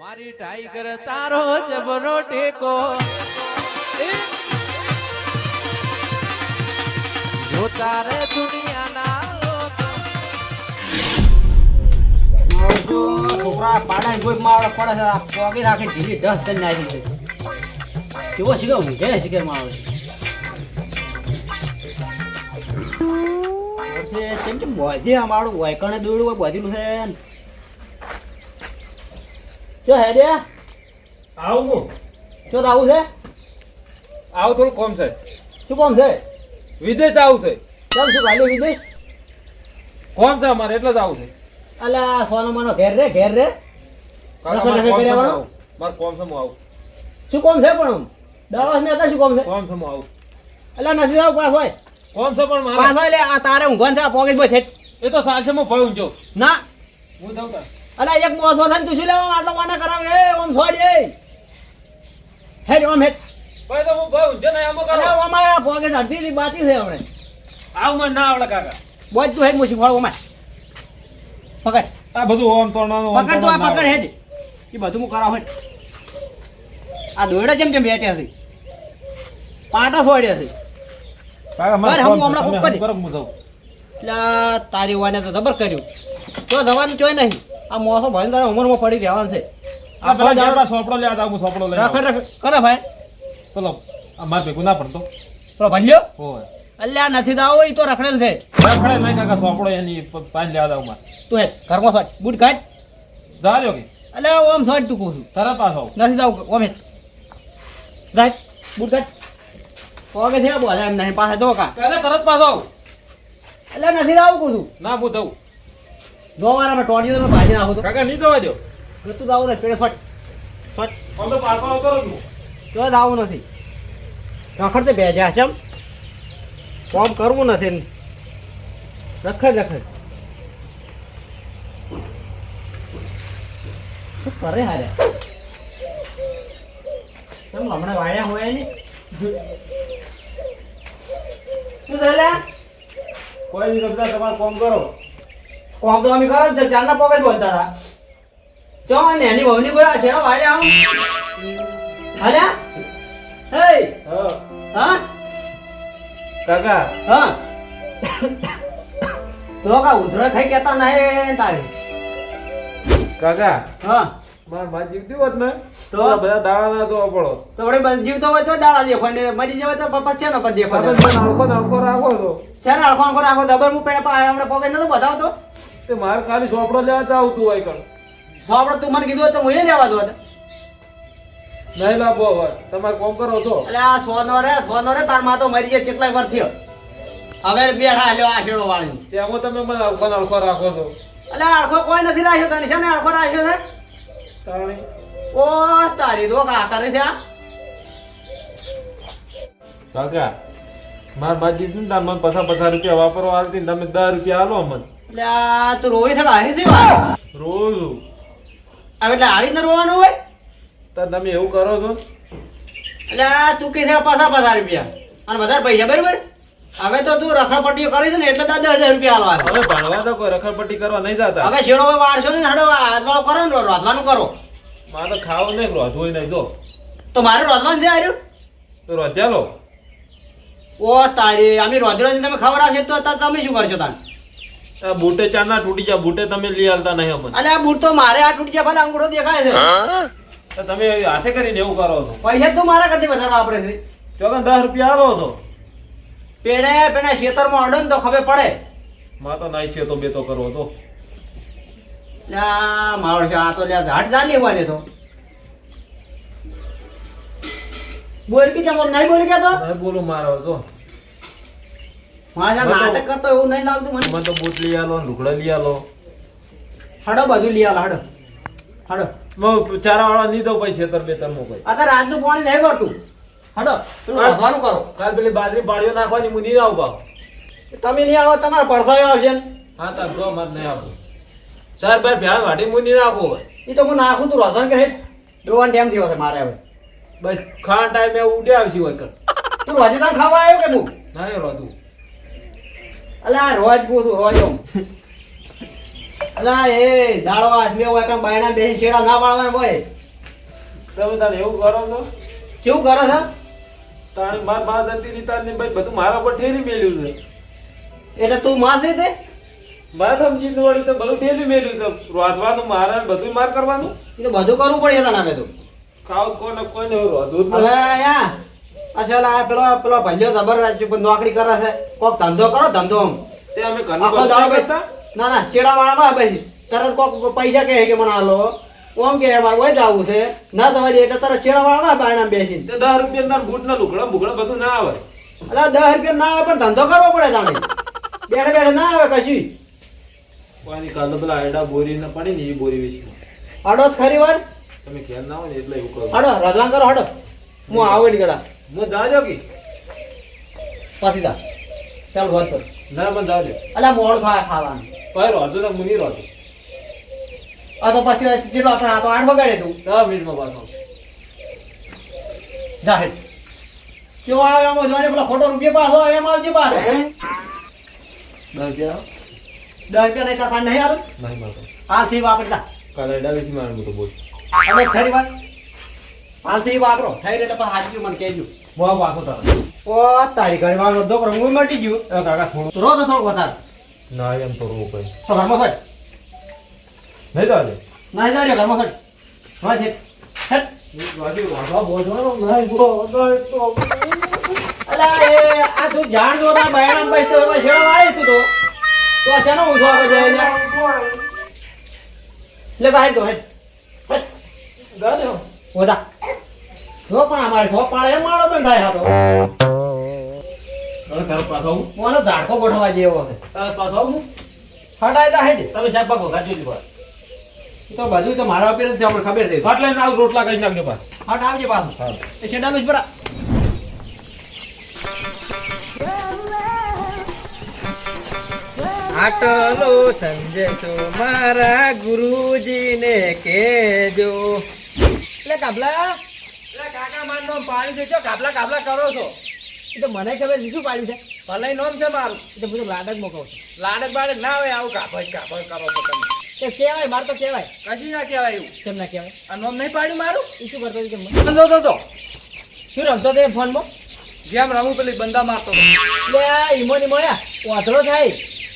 મારી ટાઈગર તારો જબરો ટેકો! જો તારે દુનિયાના છોકરા પાડા ને કોઈ માવડે પડે છે, આ પોગી રાખી ઢીલી ડસ કરી નાખી છે. કેવો શીખે, ઊંઘે શીખે માવડે કેમ કેમ બોધી આ વાયકણે છે ચો હેડે. આવું ચો તો આવું છે? આવું થોડું કોમ છે. શું કોમ છે? વિદેશ આવું છે. કેમ શું ગાલી વિદેશ? કોમ છે અમારે એટલે જ આવું છે. અલ્યા સોનો માનો ઘેર રે ઘેર રે. મારે કોમ છે હું? આવું. હું શું કોમ છે પણ દળવાસ મેં શું કોમ છે? કોમ છે હું આવું. એટલે નથી આવું પાસ હોય. કોમ છે પણ પાસ મારે હોય એટલે આ તારે ઊંઘવાનું છે આ પોકેટ બોય છે. એ તો સાંજે છે હું ભય ઊંચો ના. હું દઉં તાર. અલા એક મોસો થાય તું શું લેવા આટલો વાના કરાવ? એ ઓમ છોડ એ હેડ ઓમ હેડ. ભાઈ તો હું ભાઈ ઉંજે નહીં આમાં કરો. ઓમ આ પોકેટ અડધી ની બાકી છે આપણે આવ મને ના આવડે કાકા. બોજ તું હેડ મુસી ફળ ઓમ પકડ. આ બધું ઓમ તોડવાનું પકડ તું આ પકડ હેડ. એ બધું હું કરાવ હેડ. આ દોડે જેમ જેમ બેઠ્યા છે. પાટા છોડ્યા છે. કાકા બરાબર, હું. હમણાં કોક કરી. એટલે તારી વાને તો જબર કર્યું. તો જવાનું ચોય નહીં. આ મોસો ભાઈ તારા ઉંમરમાં પડી રહેવાનું છે. આ પેલા સોપડો લેવા જાવ હું સોપડો લઈ આવું. કરે ભાઈ? ચલો આ મારે ભેગું ના પડતો. પેલો ભલ્યો હોય અલ્યા નથી દાવો એ તો રખડેલ છે. રખડે નહીં કાકા સોપડો એની પ- લેવા જાવ મારે. તું હે ઘરમાં સોટ બૂટ કાઢ. જા કે. અલ્યા ઓમ સોટ તું કહું છું. પાસ આવ. નથી દાવ ઓમ હે જાય બૂટ કાઢ. પગે છે બોલા એમ નહીં પાસે જો કા. તરત પાસ આવું. અલ્યા નથી દાવ કહું છું. ના હું દઉં જો વાર અમે ટોડી તો ભાજી નાખો તો. કાકા નહીં દવા દો. તું દાવ ને પેડે ફટ ફટ આમ તો આવતો રહું છું. તો દાવું નથી. રખડ તે બેજા ચમ કોમ કરવું નથી. રખડ રખડ. શું કરે હારે? કેમ હમણાં વાળ્યા હોય ને શું ચાલ્યા કોઈ રમતા તમારે કોમ કરો. કોમ તો અમે કરો જ ચારના પગે બોલતા હતા. ચો ને એની વહુની ગોળા છે વાળ્યા હું હાલ્યા? હે? હા. હા? કાકા. હા. તો કા ઉધરો ખાઈ કેતા નહીં તારે. કાકા. હા. મારમાં જીવતી હોત ને તો? બધા દાડા ના જોવા પડો. તો વળી જીવતો હોય તો દાડા દેખો ને મરી જવાય તો પપ્પા છે ને પછી દેખો તમે મને અડખો ને અડખો રાખો તો છે નાળખો આખો રાખો દબર હું પેણે પા હમણાં પોકેટ નતો બતાવતો તે મારે ખાલી સોપડો લેવા તો આવતું હોય કણ. સોપડો તું મને કીધું હોય તો હું એ લેવા દો નહીં લાભો હવે. તમારે કોમ કરો તો. એટલે આ સોનો રે સોનો રે તાર માતો મરી જાય કેટલાય વર થયો. હવે બેઠા લ્યો આ શેડો વાળી તેમાં તમે મને અળખો અળખો રાખો છો. એટલે અળખો કોઈ નથી રાખ્યો તને છે ને આખો રાખ્યો છે? તારણી ઓ તારી તો કા કરે છે આ? કાકા માર બાજી તાર મને પચાસ પચાસ રૂપિયા વાપરવા આવતી તમે દસ રૂપિયા આલો મને એટલે તું રોવી છે કાંઈ છે વાત રોજ હવે એટલે આવી રીતે રોવાનું હોય? તો તમે એવું કરો છો? એટલે તું કે છે પાછા પાછા રૂપિયા. અને વધારે પૈસા બરાબર? હવે તો તું રખડપટ્ટીઓ કરી છે ને એટલે તાર દસ હજાર રૂપિયા આલવા હવે ભણવા તો કોઈ રખડપટ્ટી કરવા નહીં જતા. હવે શેડો વાળશો ને હડો હાથવાળો કરો ને રોધવાનું કરો. મારે તો ખાવું નહીં રોધવું નહીં જો. તો મારે રોધવાનું છે આર્યું? તો રોધ્યા લો. ઓ તારી અમે રોધી તમે ખબર આવશે તો તમે શું કરશો તાર આ બૂટે ચાર ના તૂટી જાય બૂટે તમે લઈ આલતા નહીં અમને. અલે આ બૂટ તો મારે આ તૂટી ગયા ભલે અંગૂઠો દેખાય છે. તો તમે હાથે કરીને એવું કરો છો. પૈસા તો મારા કરતી વધારે વાપરે છે. ચોકન દસ રૂપિયા આવો છો. પેણે પેણે ખેતરમાં અડો ને તો ખબર પડે. માં તો નાઈ છે તો બે તો કરો તો લ્યા મારો છે આ તો લ્યા ઝાડ ચાલી હોય ને તો. બોલ કે જમો નહીં બોલી કે તો? બોલું મારો તો મારા નાટક કરતો એવું નહીં લાગતું મને. મને તો બૂટ લઈ આલો ને લુગડા લઈ આલો. હડો બધું લઈ આલો હડો. હડો. મો ચારા વાળા નહીં દઉં પછી છેતર બેતરમાં કોઈ અત્યારે રાતનું પાણી નહીં પડતું હડો. તું વધવાનું કરો. કાલ પેલી બાજરી પાડીઓ નાખવાની હું નહીં આવું ભાવ તમે નહીં આવો તમારા પડસાયો આવશે ને. હા તાર તો મારે નહીં આવતું. સર ભાઈ ભ્યાન વાટી હું નહીં નાખું એ તો હું નાખું તું રોધન કરે. દોવાનો ટાઈમ થયો છે મારે હવે. બસ ખાવા ટાઈમે ઉડે આવશે હોય કર તું રોજી તાર ખાવા આવ્યો કે હું? ના રોધું અલે રોજ કહું છું રોજ. અલા એ દાડો આદમી હોય કામ બાયણા બેસી શેડા ના પાડવાના હોય. તમે તારે એવું કરો છો? કેવું કરો છો? તારી માર બા જતી રહી તારની ભાઈ બધું મારા પર ઠેરી મેલ્યું છે. એટલે તું માસે છે મારે સમજી વળી તો બધું ઠેરી મેલ્યું છે. રોધવાનું મારે બધું માર કરવાનું? એ તો બધું કરવું પડે તને હવે તો. ખાવ કોને કોઈને રોધવું હવે યા અસલ આ પેલો પેલો ભલ્યો જબર નોકરી કરે છે કોક ધંધો કરો ધંધો આમ તે અમે આખો દાડો નહીં ના ના છેડા વાળા પછી તરત કોક પૈસા કહે કે મને હાલો. ઓમ કે મારે ઓય જાવું છે. ના તમારી એટલે તરત છેડા વાળા ના બાયણા બેસી તે દસ રૂપિયા બૂટ ના લુકડા બુકડા બધું ના આવે. એટલે દસ રૂપિયા ના આવે પણ ધંધો કરવો પડે જાણે. બેઠે બેઠે ના આવે કશું. પાણી કાલ પેલા આડા બોરી ને પાણી ને એ બોરી વેચી જ ખરી વાર તમે ખ્યાલ ના હોય એટલે એવું કરો હડો રજવાન કરો હડો. હું આવડી ગડા હું જાજો કે? પછી જા ચાલ વાત કર. ના પણ જાજો અલા મોડ થાય ખાવાનું. ભાઈ રોધો ને મુની રોધો આ તો પછી આ તો આઠ વગાડે તું. દસ મિનિટમાં પાછો જા હેડ. કેવો આવે આમાં જોઈને પેલો ખોટો રૂપિયા પાછો એમ આવજે પાછો. દસ રૂપિયા? દસ રૂપિયા નહીં તાર નહીં આવે? નહીં મળતો હાલથી વાપરી જા. કાલે આયડા વેચી મારે મોટો બોલ. અમે ખરી વાત હાલથી વાપરો. થઈ રહે પણ હાજરી મને કહેજો. બહુ પાછો તારે? ઓ તારી ઘરે વાળો છોકરો હું મટી ગયું. કાકા થોડું. રો તો થોડું વધારે. ના એમ તો રોવું કઈ તો ઘરમાં ફટ નહીં જાજો નહીં જાય ઘરમાં ફટ હા છે. હેટ. તો આ તું જાણ જોતા બહેણા બેસતો એમાં છેડો વાળી તું તો. તો આ શાનો ઊંધો આવે જાય લે લે તો હેડ. હેડ. હેડ. ઓદા જો પણ અમારે સો પાડે એમ માળો પણ થાય હતો તારો પાછો આવું. મોનો ઝાડકો ગોઠવા જેવો છે. તારો પાછો આવું. હટાય તા હેડ તમે સાહેબ પાકો ગાજો જ તો બાજુ તો મારા ઉપર જ છે ખબર છે. ફાટ લઈને આવ રોટલા કરી નાખજો પાછ. હટ આવજે પાછું. એ શેડાનું જ પરા આટલો સંદેશો મારા ગુરુજીને કેજો એટલે કાબલા કાકા માર નામ પાડી દેજો કાબલા કાબલા કરો છો. એ તો મને ખબર શું પાડ્યું છે? ભલે નોમ છે મારું. એ તો બધું લાડક મોકવું છું. લાડક બાડક ના હોય આવું કાપડ કાપડ કરો છો તમે. તે કહેવાય મારે તો કહેવાય. કશું ના કહેવાય એવું? કેમ ના કહેવાય? આ નોમ નહીં પાડ્યું મારું? એ શું કરતો બંધો તો તો. શું રમતો તે ફોનમાં? જેમ રમું પેલી બંદા મારતો એટલે ઈમો ની મળ્યા વાંધળો થાય.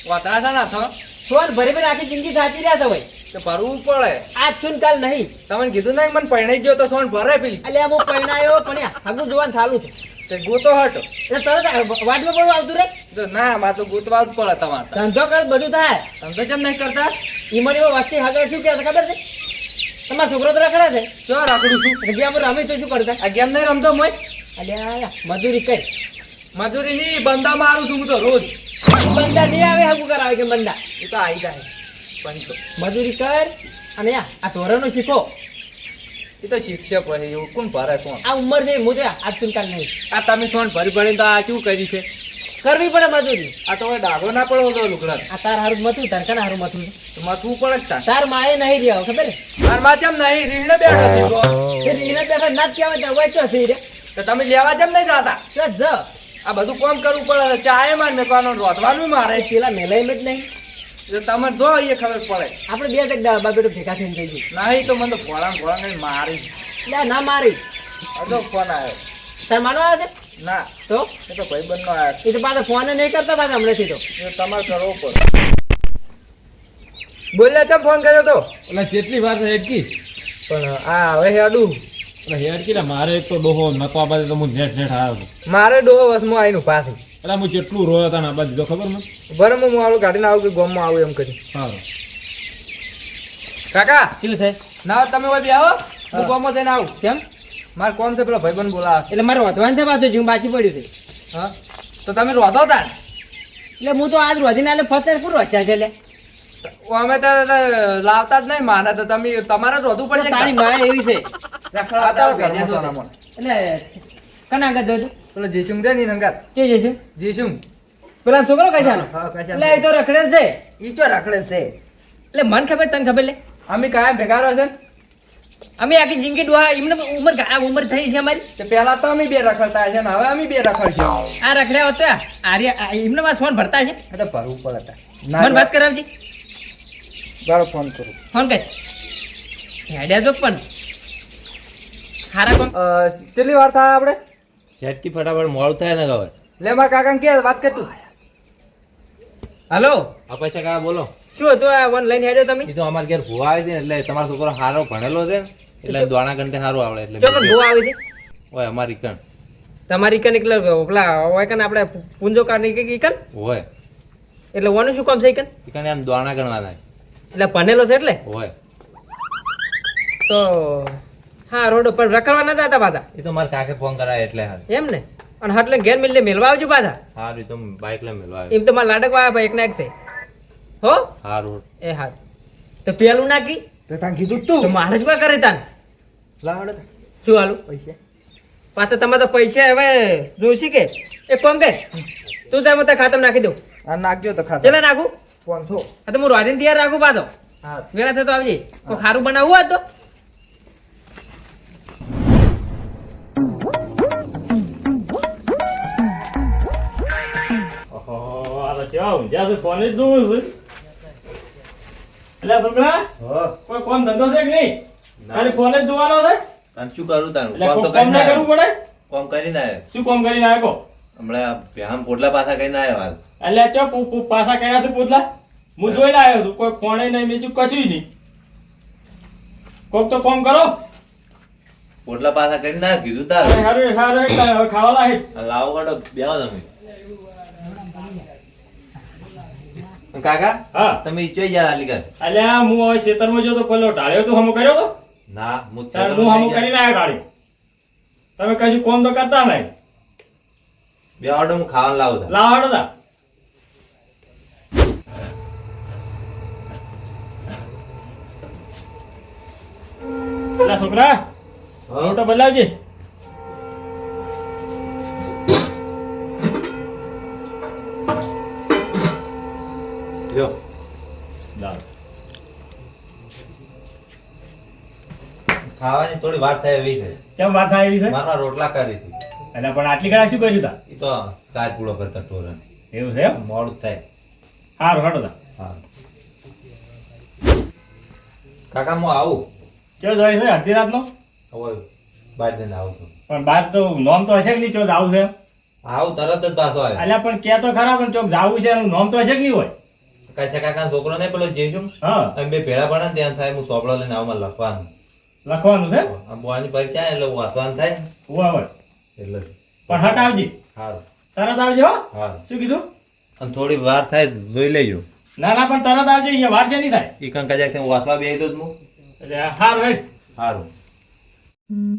વાતરા થાય ના થો ફોન ભરી ભરી આખી જિંદગી સાચી રહ્યા તો ભાઈ. તો ભરવું પડે. આજ સુન કાલ નહીં. તમને કીધું ને મને પરણાઈ ગયો તો સોન ભરે પેલી. એટલે હું પરણાયો પણ આગું જોવાનું ચાલુ છે. તે ગોતો હટો. એટલે તરત વાટમાં પડવું આવતું રે? જો ના મારે તો ગોતવા જ પડે તમારે ધંધો કર બધું થાય. ધંધો કેમ નહીં કરતા? ઈમોની વસ્તી આગળ શું કહેતા ખબર છે? તમારા છોકરો તો રખડા છે. જો રાખડું છું? જગ્યા રમી તો શું કરતા? આ ગેમ નહીં રમતો મોય? અલ્યા મજૂરી કરી. મજૂરી ની બંદા મારું છું હું તો રોજ. બંદા નહીં આવે હગું કરાવે કે બંદા. એ તો આવી જાય. મજૂરી કર અને આ આ ધોરણો શીખો. એ તો શિક્ષક પછી એવું કોણ ભરે કોણ? આ ઉંમર છે હું તો આજ સુન નહીં. આ તમે કોણ ભરી ભરીને તો આ શું કરી છે? કરવી પડે મજૂરી. આ તો ડાઘો ના પડવો તો લુકડા આ તાર હારું મથું તાર કના હારું મથું તો મથવું પડે તાર. તાર માએ નહીં રહ્યા ખબર તારમાં કેમ નહીં રીણે બેઠો છે તો એ રીંગણા બેઠા ના કેવા કહેવાય તાર વાંચો છે રે. તો તમે લેવા જેમ નહીં જાતા? જ. આ બધું કોમ કરવું પડે ચાયમાં મેકવાનું રોધવાનું મારે. પેલા મેલાઈ જ નહીં. તમે જો એ ખબર પડે. આપણે બે જગ દાળ બાબે ભેગા થઈને થઈ ગઈ નહીં તો મને તો ભોળા ભોળા કરીને મારી. ના ના મારી. અડધો ફોન આવ્યો. તાર માનવા આવે છે? ના. તો? એ તો ભાઈબંધનો આવ્યો. એ તો પાછા ફોન નહીં કરતા પાછા હમણાંથી તો. તમારે કરવો પડે. બોલ્યા ચમ ફોન કર્યો તો? એટલે જેટલી વાર હેડકી પણ આ હવે હેડું. એટલે હેડકી ને મારે એક તો ડોહો નતો આ બાજુ તો હું નેટ નેટ આવ્યો મારે ડોહો વસમાં આવીને પાછી એટલે હું જેટલું રોયો હતા ના બાજુ ખબર મને? બરાબર હું આવું ગાડીને આવું કે ગોમમાં આવું એમ કરી. સારું કાકા! શું છે? ના તમે વધી આવો હું. ગોમમાં જઈને આવું. કેમ? મારે કોણ છે પેલો ભાઈબંધ બોલાવે. એટલે મારે વધવાનું છે પાછું જીવ બાકી પડ્યું છે. હા? તો તમે રોધો તાર. એટલે હું તો આજ રોધીને એટલે ફતે પૂરું વચ્ચા છે એટલે અમે તો લાવતા જ નહીં માના તો તમે તમારે જ રોધવું પડે તારી માએ એવી છે. એટલે કના આગળ જોજો પેલો જેસુમ રે ની નંગાત. કે જઈશું જેસુમ પેલા છોકરો કશાનો હા, તો રખડે છે. ઈ તો રાખડે છે? એટલે મન ખબર તને ખબર લે? અમે કાયમ ભેગા રહે છે. અમે આખી જિંદગી ડોહા એમને ઉંમર આ ઉંમર થઈ છે અમારી. તે પહેલા તો અમે બે રખડતા છે ને હવે અમે બે રખડશું. આ રખડ્યા હોત આર્ય એમને માં ફોન ભરતા છે? તો ભરવું પડે. મને વાત કરાવજી. બારો ફોન કરું. ફોન કર. હેડ્યા જો પણ. ખારા કોમ કેટલી વાર થાય આપણે? ઝટકી ફટાફટ મોડું થાય ને ખબર. લે મારા કાકા કે વાત કર તું. હાલો. આ પૈસા કાકા બોલો. શું હતું આ ઓનલાઈન હેડ્યો તમે? એ તો અમારે ઘેર ભૂવા આવી છે એટલે તમારો છોકરો સારો ભણેલો છે એટલે દોણા ગણતે સારું આવડે એટલે પણ આવી છે. ઓય અમારી કણ. તમારી કણ એટલે પેલા હોય કણ આપણે પૂંજો કાઢી કે કણ? હોય એટલે ઓનું શું કામ છે કણ? કણ એમ દોણા ગણવાના. એટલે ભણેલો છે એટલે? હોય તો હા રોડ ઉપર રખડવા નતા હતા પાછા. એ તો મારા કાકે ફોન કરાય એટલે હારું એમ ને? અને હટલે ઘેર મિલને મેલવા આવજો પાછા. હારું એ તો બાઇક લઈ મેળવા એમ તો મારા લાડક વાળા ભાઈ એક ના એક છે. હો? હારું. એ હા. તો પેલું નાખી. તો તાન કીધું તું. તો મારે જ વા કરે તાન. લાવડે શું હાલું? પૈસા. પાછા તમે તો પૈસા હવે જોઈશે કે? એ કામ કે તું તમે મને ખાતમ નાખી દઉં. આ નાખજો તો ખાતમ. ચલા નાખું? પાંચસો. હા તો હું રાધીને તૈયાર રાખું પાછો. હા. વેળા થતો આવજે. કોઈ ખારું બનાવવું હોય કેવા ઊંઘ્યા છે? ફોને જ જોવું છે. અલ્યા છોકરા, કોઈ કોણ ધંધો છે કે નહીં? ખાલી ફોન જ જોવાનો છે? અને શું કરું તારું? એટલે કોમ તો કામ ના કરવું પડે? કોમ કરીને આવ્યો. શું કામ કરીને આવ્યો? હમણાં ભ્યામ પોટલા પાછા કરીને આવ્યો હાલ. એટલે ચો પુ- પુ- પાછા કર્યા છે પોટલા? હું જોઈને આવ્યો છું. કોઈ ફોને નહીં બીજું કશું નહીં. કોક તો કામ કરો. પોટલા પાછા કરીને આવ્યો. કીધું તારું. હારું હારું હવે ખાવા લાગે લાવો કાઢો બેહો તમે. કાકા હા. તમે જોઈ ગયા કર અલ્યા હું હવે ખેતરમાં જો તો પેલો ઢાળ્યો તો હમો કર્યો તો? ના હું હું હમો કરીને આવ્યો ઢાળી તમે કશું કોમ તો કરતા નહીં. બે ઓર્ડર હું ખાવાનું લાવું તા. લાવ હેડો તા. છોકરા. રોટો બદલાવજે. લ્યો લાવ. ખાવાની થોડી વાર થાય એવી છે. કેમ વાત થાય એવી છે? મારા રોટલા કરી હતી. એટલે પણ આટલી કડા શું કર્યું તા? એ તો કાચ પૂળો કરતા ટોરણ એવું છે એમ? મોડું થાય. સારું હેડો તા. હા. કાકા હું આવું. કેવો જાય છે અડધી રાતનો? હવે બાર જઈને આવું છું. પણ બાર તો નોમ તો હશે કે નહીં? ચોક આવું છે આવું તરત જ પાછો આવે અલ્યા પણ કે તો ખરા પણ ચોક જાવું છે એનું નોમ તો હશે કે નહીં હોય? કાચા કાકા છોકરો ને પેલો જે હા. અમે બે ભેળા પડે ને ત્યાં થાય હું સોપડો લઈને આવું લખવાનું. લખવાનું છે? આ બોવાની પરીક્ષા એટલે વાંચવાનું થાય. ને ઉવા એટલે પણ હટ આવજી. સારું તરત આવજો હો. શું કીધું? અને થોડી વાર થાય જોઈ લેજો. ના ના પણ તરત આવજો અહીંયા વાર છે નહીં થાય. એ કંકા જાય ત્યાં વાંચવા બે તો જ હું. એટલે હારું હેડ. સારું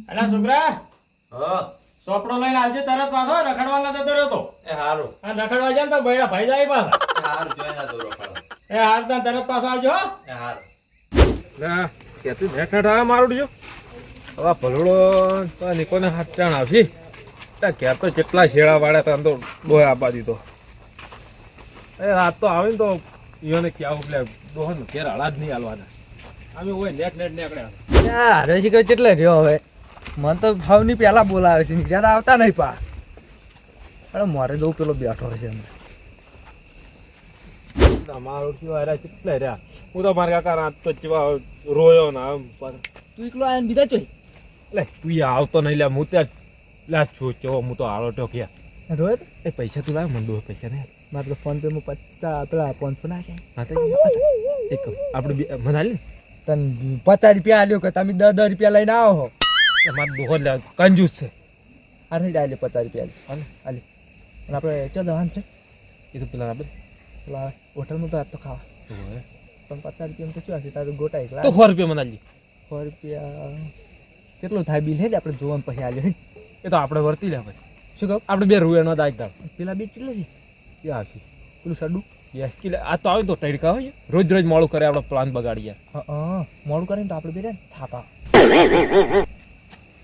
અલા છોકરા હા. સોપડો લઈને આવજે તરત પાછો રખડવા નતો જતો રહ્યો તો એ સારું આ રખડવા જાય તો બૈડા ભાઈ જાય પાછા. એ જોઈ ના દોરો એ હાર તાર તરત પાછો આવજો એ હાર. ના કેતું નેટ નેટ આવે મારું જો હવે ભલડો તો નિકોને હાથ ચાણ આવશે. ઘેર તો કેટલા શેડા વાળ્યા હતા તો ડોહે આપવા દીધો એ રાત તો આવે ને તો ઈઓને ક્યાં એટલે ડોહન ઘેર હળા જ નહીં હાલવાના. અમે હોય નેટ નેટ નીકળ્યા. અરે શીખર કેટલે રહ્યો હવે? મને તો ભાવની પેલા બોલાવે છે જ્યારે આવતા નહીં પા. અરે મારે જવું પેલો બેઠો છે અંદર મારું કેવા રહ્યા કેટલા રહ્યા. હું તો મારા કાકા રાત તો કેવા રોયો ને આમ તું એકલો આયા બીજા ચોઈ લે તું આવતો નહીં લે હું ત્યાં લે છું ચો હું તો હાલો ટોક્યા રોય એ પૈસા તું લાવ મને દો પૈસા ને. મારે તો ફોન પે માં પચાસ પેલા પાંચસો ના છે. એક આપણે મને હાલ તને પચાસ રૂપિયા આલ્યો કે તમે દસ દસ રૂપિયા લઈને આવો મારે બહુ લે કંજૂસ છે. આ નહીં આલ્યો પચાસ રૂપિયા હાલે. આલ્યો. અને આપણે ચો જવાનું છે. એ તો પેલા આપણે પેલા હોટલમાં તો તો ખાવા પણ પચાસ રૂપિયા તો શું હશે તારું ગોટા એકલા તો સો રૂપિયા મને આલી સો રૂપિયા કેટલું થાય બિલ હે ને આપણે જોવાનું પછી આજે એ તો આપણે વર્તી લે ભાઈ શું કહું આપણે બે રૂપિયાનો દાજ દાવ પેલા બે કેટલા છે એ આવશે પેલું સડું યસ કિલે આ તો આવે તો તડકા હોય રોજ રોજ મોડું કરે આપણો પ્લાન બગાડીએ હા મોડું કરે ને તો આપણે બે થાપા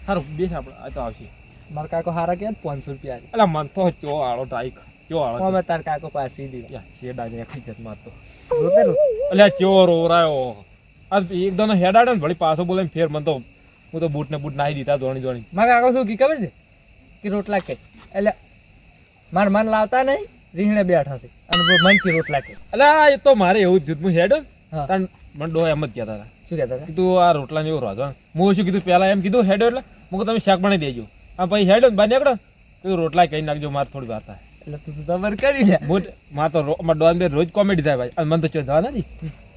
સારું બેસ આપણે આ તો આવશે મારા કાકો હારા કે પાંચસો રૂપિયા. એટલે મન તો ચો આળો ટાઈક ચો આળો અમે તાર કાકો પાસી દીધો યા શેડા ને જત મારતો રોતે રો એટલે ચો રોરાયો આ એકદમ હેડાડે ને વળી પાછો બોલે ફેર મન તો હું તો બૂટ ને બૂટ નાહી દીધા ધોણી ધોણી. મારા કાકો શું કી ખબર છે? કે રોટલા કે. એટલે માર મન લાવતા નહીં રીંગણે બેઠા છે. અને મનથી રોટલા કે. એટલે એ તો મારે એવું જ થયું હું હેડો. તાન મને ડો એમ જ કહેતા હતા. શું કહેતા હતા? કીધું આ રોટલા એવું રાજો હું શું કીધું પહેલા એમ કીધું હેડો એટલે. હું તમે શાક બનાવી દેજો. આ પછી હેડો ને બહાર નીકળો. કીધું રોટલા કહી નાખજો મારે થોડી વાર થાય. એટલે તું તો તમારે કરી લે. હું માં તો રો- ડોન બે રોજ કોમેડી થાય ભાઈ. અને મને તો ચો જવા નથી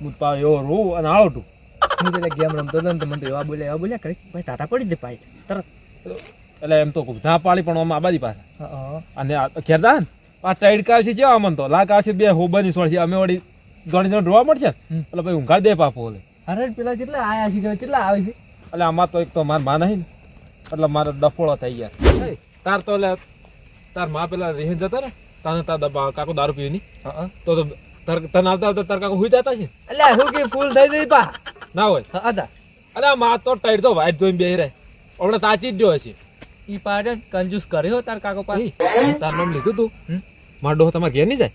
હું તો એવો રોવું અને આવો તું. હું પેલા ગેમ રમતો હતો ને તો મને તો એવા બોલ્યા એવા બોલ્યા કરી ભાઈ ટાટા પડી દે પાછી તરત. એટલે એમ તો ના પાડી પણ આમાં આબાદી પાસે અને ખેરતા ને. આ ટાઈડ કાવ છે જેવા મન તો. લાક આવશે બે હોબાની સોળ છે. અમે વળી ગણી જણ રોવા મળશે. એટલે ભાઈ ઊંઘા દે પાપો ઓલે. અરે પેલા કેટલા આયા છે કેટલા આવે છે? એટલે આમાં તો એક તો મારમાં નહીં ને. એટલે મારે ડફોળો થઈ ગયા તાર તો એટલે તારમાં પેલા રેહન જતા ને તાને તાર દબા કાકો દારૂ હા તો તો તાર તને આવતા આવતા તાર કાકો હુઈ જતા છે? એટલે હું કે ફૂલ થઈ ગઈ પા ના હોય. હા હતા અરે માં તો ટાઈડ તો વાઈટ જોઈને બેહી રહે. હમણાં તાચી જ જો હશે ઈ પાડે કંજૂસ કર્યો તાર કાકો પાસે. તાર નામ લીધું તું? માર ડોહ તમારે ઘેર નહીં જાય?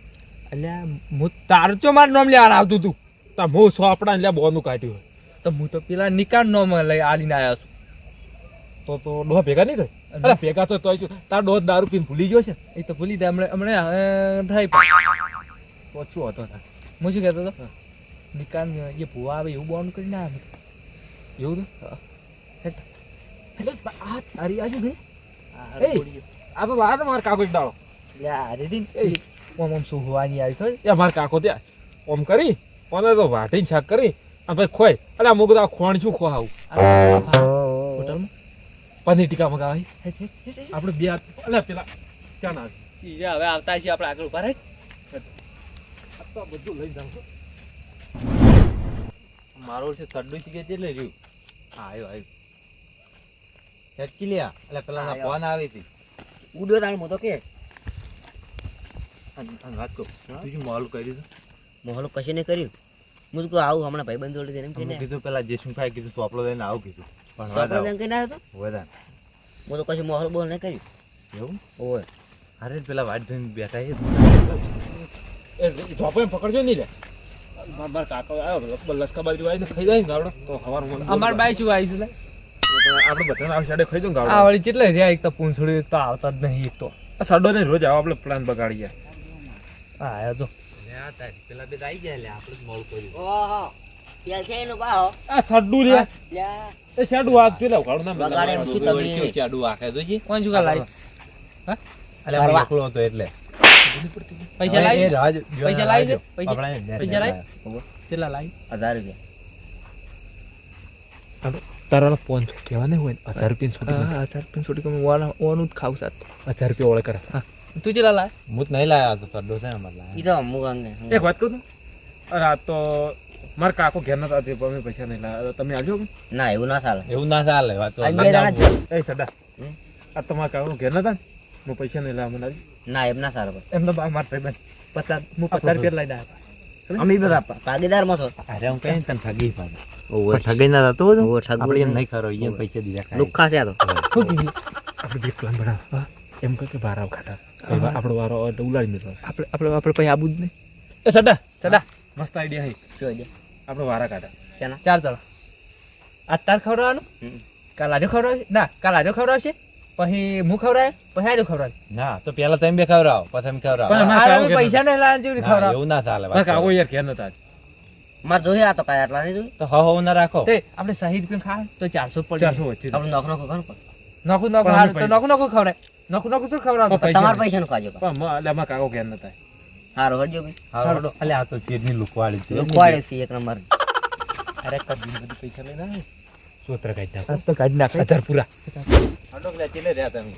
અલ્યા હું તાર ચો મારું નામ લેવા આવતું તું? તાર હું સો આપણા લે બોનું કાઢ્યું હોય. તો હું તો પેલા નિકાલ નામ લઈ આલીને આવ્યા છું. તો તો ડોહ ભેગા નહીં થાય? અરે ભેગા તો તોય છું તાર ડોઝ દારૂ પીને ભૂલી ગયો છે એ તો ભૂલી દે હમણાં હમણાં થાય તો શું હતો હું શું કહેતો હતો નિકાલ એ ભૂવા આવે એવું બોન્ડ કરીને આવે એવું તો આ તારી આજુ ભાઈ આ તો વાત મારા કાકો એક દાડો ઓમ ઓમ શું હોવાની આવી ખબર એ મારા કાકો ત્યાં ઓમ કરી ઓને તો વાટીને શાક કરી અને પછી ખોય અરે અમુક તો આ ખોણ શું ખોહાવું હોટલમાં પનીર ટીકા મગાવી. આપણે બે હાથ અલે પેલા ક્યાં ના ઈ હવે આવતા છીએ આપણે આગળ ઊભા રહે આ તો બધું લઈ જાઉં છું. મારું છે તડ્ડું છે કે લઈ રહ્યું. હા આવ્યો આવ્યો. હેટકી લ્યા. એટલે પેલા આયો. ફોન આવી હતી. ઉડો તાણ મોતો કે? અને- અને વાત કહું તું મોલ કર્યું હતું મોહલો કશે ને કર્યું. હું તો આવું હમણાં ભાઈબંધો કહીને કીધું પેલા જેસુભાઈ કીધું ચોપડો લઈને આવું કીધું. પણ આવ્યો વધારે હું તો કશું મોહલ બોલ નહીં કર્યું. એવું? ઓય. અરે પેલા વાટ ધોઈને બેઠા છે. એ જોપો પકડજો નહીં લે. મારા મારા કાકો આવ્યો લસકા બાજુ આવીને ખાઈ જાય ને ગાવડો. તો હવારમાં અમાર બાઈ શું આવી છે આપણે બધાને આ સાઈડે ખાઈ દઉં આ વળી કેટલે રહ્યા? એક તો પૂંછડી તો આવતા જ નહીં એક તો. આ સાડો ને રોજ આવો આપણે પ્લાન બગાડીએ. હા આયો તો પેલા બે આવી ગયા એટલે આપણે જ કર્યું. ઓહો. પેલ છે એનો બાહો આ સાડું રે એ સાડું આ પેલા ઉઘાડું ના બગાડે શું તમે? ચાડું આખે જોજી કોણ શું લાઈ અરે હું કરવા. એકલો હતો એટલે. પૈસા લાઈ પૈસા લાવી પૈસા- લાવી? કેટલા લાઈ હજાર રૂપિયા. તારા ફોન કેવા નહીં હોય હજાર રૂપિયા હા હજાર ઓનું ઓનું જ ખાવ સાત. હજાર રૂપિયા ઓળે કરે. તું કેટલા લાય હું જ નહીં લાયા તો તડો છે અમારે લાયા. ઈ તો અમુક અંગે. એક વાત કહું અરે આ તો મારા કાકો ઘેર નતા તે અમે પૈસા નહીં લાવ્યા તમે આવજો ના એવું ના ચાલે. એવું ના ચાલે વાત. એ સદા? આ તમારા કાકો ઘેર નતા? હું પૈસા નહીં લાવ્યા મને ના એમ ના સારું એમ તો બા માર ભાઈ પચાસ હું પચાસ રૂપિયા લઈને આવ્યો. અમે બધા ભા- ભાગીદારમાં છો. અરે હું કઈ તને ઠગી પાડે. ઓવે. ઠગી ના થતો હતો ઓવે, આપણે એમ નહીં. નહીં ખરો એમ પૈસા દીધા ખાય. છે આ તો. આપણે બે પ્લાન બનાવ. એમ કહે કે બાર ખાતા. આપણો વારો ઉલાડી મેળવો. આપણે આપણે આપણે પછી આબુ જ નહીં. એ સડા સડા મસ્ત આઈડિયા હે શું છે? આપણે વારા કાઢા. શેના? ચાર ચાલો. અત્યારે ખવડાવવાનું? કાલ આજે ખવડાવશે? ના કાલ આજે ખવડાવશે. પછી હું ખવડાય પછી આજે ખવડાવે. ના તો પેલા તમે બે ખવડાવો પછી અમે ખવડાવો. પૈસા નહીં લાવે જેવી ના, ખવડાવ. એવું ના ચાલે કાકો યાર ઘેર નતા મારે જોઈએ આ તો કાંઈ આટલા નહીં જોઈએ. તો હો હો ના રાખો. તે આપણે સાહીઠ રૂપિયા ખા તો ચારસો પડે ચારસો વચ્ચે. આપણે નોખ નોખો ખરું. નોખું નોખું તો નોખું નોખું ખવડાય. નોખું નોખું તો ખવડાવ પણ પૈસા નું કાજો પણ. કાકો ઘેર નતા હારું હરજો ભાઈ. હા, હળો. અલે આ તો ચીરની લુકવાડી છે. લુકવાડી છે એક નંબર. અરે કદી બધું પૈસા લઈને આવે સોત્ર કાઢ નાખ. તો કાઢ નાખ. હજાર પૂરા. હળો, લે, ચીલે રહ્યા તમે.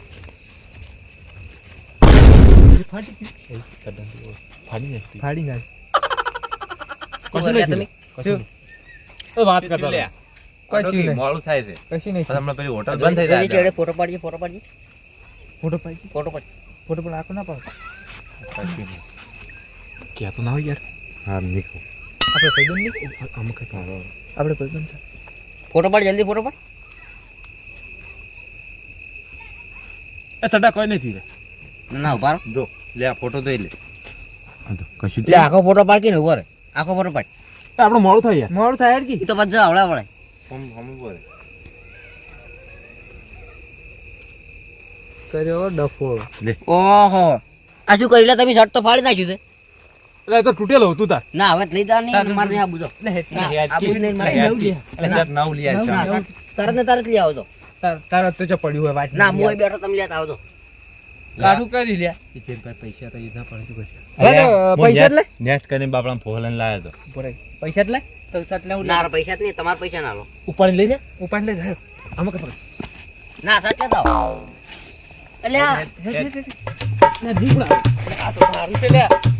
ફાડી નાખી. ફાડી નાખ. વાત કરતા થાય છે. કશું નહીં. પછી હમણાં પેલી હોટલ બંધ થઈ જાય ફોટો પાડજે ફોટો પાડજે ફોટો પાડી ફોટો પાડ. ફોટો પણ આખો ના પાડ. તો ના હોય યાર. હા નીકળો. આપણે ભાઈબંધ નહીં? આમાં કઈ પણ આપણે ભાઈબંધ બંધ ફોટો પાડ જલ્દી ફોટો પાડ. એ ચડા કોઈ નથી રે ના, ઊભા જો લે આ ફોટો દઈ લે. કશું લે આખો ફોટો પાડ કે ને ઊભો રે આખો ફોટો પાડ. આપણું મોડું થાય યાર. મોડું થાય યાર તો પછી આવડા વળે. હમ હમ બોલે કર્યો ડફોળ. ઓહો. આ શું કરી લે તમે શર્ટ તો ફાડી નાખ્યું છે. એટલે તો તૂટેલો હતું તાર ના હવે લઈ જા નહીં મારે લે આ કી. લઈને હેડ નવ લે. નવ લઈ આવજો. તરત ને તરત લઈ આવજો તાર- તારા તો જો પડ્યું હોય વાટ ના હું બેઠો તમે લેતા આવજો કાઢું કરી લે જેમ કાંઈ પૈસા તો ઈધા ના પડે શું કરશે? હવે તો પૈસા જ નેટ- કરીને બાપડા ફોલન લાયો તો. પૈસા એટલે તો સટલે હું ના પૈસા નહીં તમાર પૈસા ના લો ઉપાડી લઈ લે ઉપાડ લે હેડ. આમાં કઈ ના સાચ આવો એટલે આ ના. દીપડા. આ તો મારું છે લ્યા.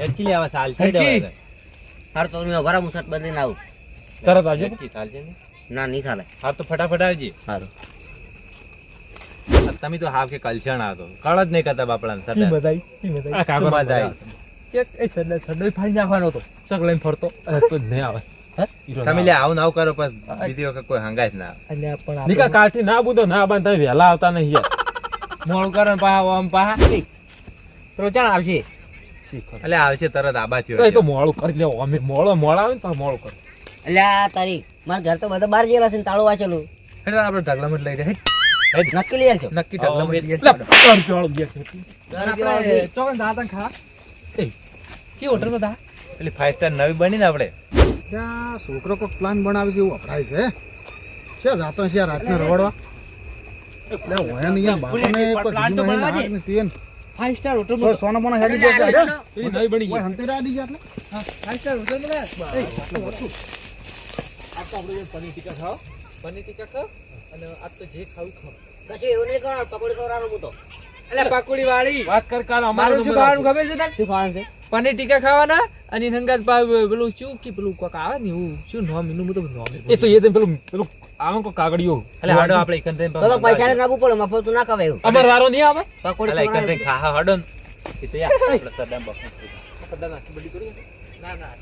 નેટ લેવા ચાલ છે હેડકી. હાર તો મેં ભરા બદલીને આવું. તરત આવજો. નેટ કી છે ને? ના નહીં ચાલે. હા તો ફટાફટ આવજે. સારું તમે તો હાવ કે કલશણ આવતો કળ જ નહીં કરતા બાપડાને કી બધાઈ? બધાઈ? આ કાગળ શું એક એ સડે સડે ફાડી નાખવાનો હતો. સગ લઈને ફરતો. તો નહીં આવે. તમે લે આવું ના આવું કરો પણ બીજી વખત કોઈ હંગાય જ ના આવે. અલ્યા પણ નિકા કાઠી ના બુધો ના બાંધ તમે વહેલા આવતા નહીં યાર. મોડું કરો પાહા આમ પાહા. આવશે. એટલે આવશે તરત આબા થયો એ તો મોડું કરી લે અમે મોડો મોડા આવે ને તો મોડું કરે એટલે આ તારી મારા ઘર તો બધા બહાર ગયેલા છે ને તાળું વાંચેલું. એટલે આપણે ઢગલા જ લઈ જાય. નક્કી લઈ આવજો. નક્કી ઢગલા જ લઈ. આપણે ચોકન દાતા ખા. એ, કે હોટલમાં બધા એટલે ફાઈવ સ્ટાર નવી બની ને આપણે. ત્યાં છોકરો કોઈ પ્લાન બનાવે છે એવું વપરાય છે છે જાતો છે આ રાતને રવડવા. એટલે હોય ને યાર બાપાને કોઈ પ્લાન તો કીધું નહીં ફાઈવ સ્ટાર હોટલમાં સોના મોના હેડી જાય છે. પેલી નવી બની ગઈ. હંતેરા આડી ગયા એટલે. ફાઈવ સ્ટાર હોટલમાં લે પનીર ટીકા ખાઓ. પનીર ટીકા ખાવ અને આજ તો જે ખાવું ખાવ કશું એવું નહીં કરો પકોડી કરવાનું હું તો. એટલે પકોડી વાળી વાત કર કાલ અમારે શું ખાવાનું ખબર છે તને? શું ખાવાનું છે? પનીર ટીકા ખાવાના અને હંગાત પેલું શું કે પેલું કોક આવે ને એવું? શું નોમ એનું? બધું નોમ એ તો એ પેલું પેલું આવે કો કાગળિયો. એટલે હાડો આપણે એકન થઈને તો પૈસા ને પડે મફત તો ના કવાય એવું. અમાર વારો નહીં આવે? પકોડી એટલે થઈને ખા હાડો ને. તો યાર આપણે સદામ બાપુ ના. ના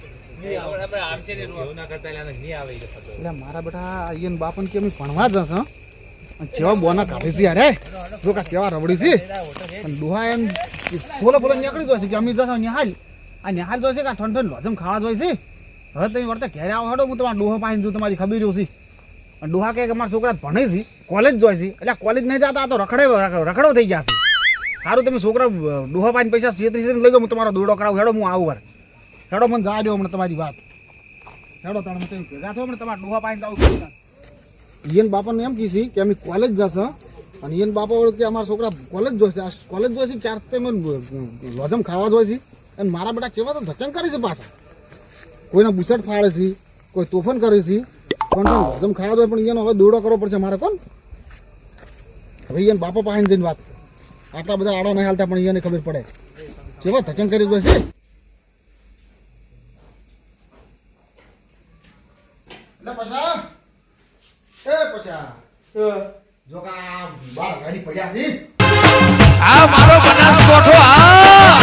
એવું ના કરતા એટલે આને નહીં આવે એ વખત. એટલે મારા બેટા અહીંયા બાપન કે અમે ભણવા જ હશે અને કેવા બોના કાઢી છે હે. જો કા કેવા રવડી છે. અને દુહા એમ બોલો બોલો નીકળી જશે કે અમે જશો નિહાલ આ નિહાલ જોઈશે કે ઠંડ ઠંડ લોજમ ખાવા જોઈશે હવે તમે વર્તા ઘેરે આવો હડો, હું તમારા ડોહા પાસે જો તમારી ખબર છે. અને ડોહા કહે કે મારા છોકરા ભણે છે કોલેજ જોઈશે એટલે કોલેજ નહીં જતા તો રખડે રખડો થઈ ગયા છે. સારું, તમે છોકરા ડોહા પાસે પૈસા છેતરી છે લઈ જાઓ, હું તમારો દોડો કરાવું. હેડો, હું આવું વાર. હેડો, મને જવા દો હમણાં તમારી વાત. હેડો, તમે ભેગા છો હમણાં તમારા ડોહા પાસે જાવ ઈયન બાપાને એમ કીધી કે અમે કોલેજ જશે. અને ઈયન બાપા કે અમારા છોકરા કોલેજ જોઈશે કોલેજ જોઈશે ચાર તે લોજમ ખાવા જોઈશે અને મારા બેટા ચેવા તો ધચંગ કરે છે પાછા. કોઈના બુસટ ફાળે છે, કોઈ તોફાન કરે છે. કોણ લોજમ ખાવા જોઈએ, પણ ઈયનો હવે દોડો કરવો પડશે. મારે કોણ? હવે ઈયન બાપા પાસે જઈને વાત. આટલા બધા આડા નહીં હાલતા, પણ ઈયને ખબર પડે. ચેવા ધચંગ કરી જોઈશે કરો છે જો કા બાર ગાડી પડ્યા છે. આ મારો બનાસકોઠો આ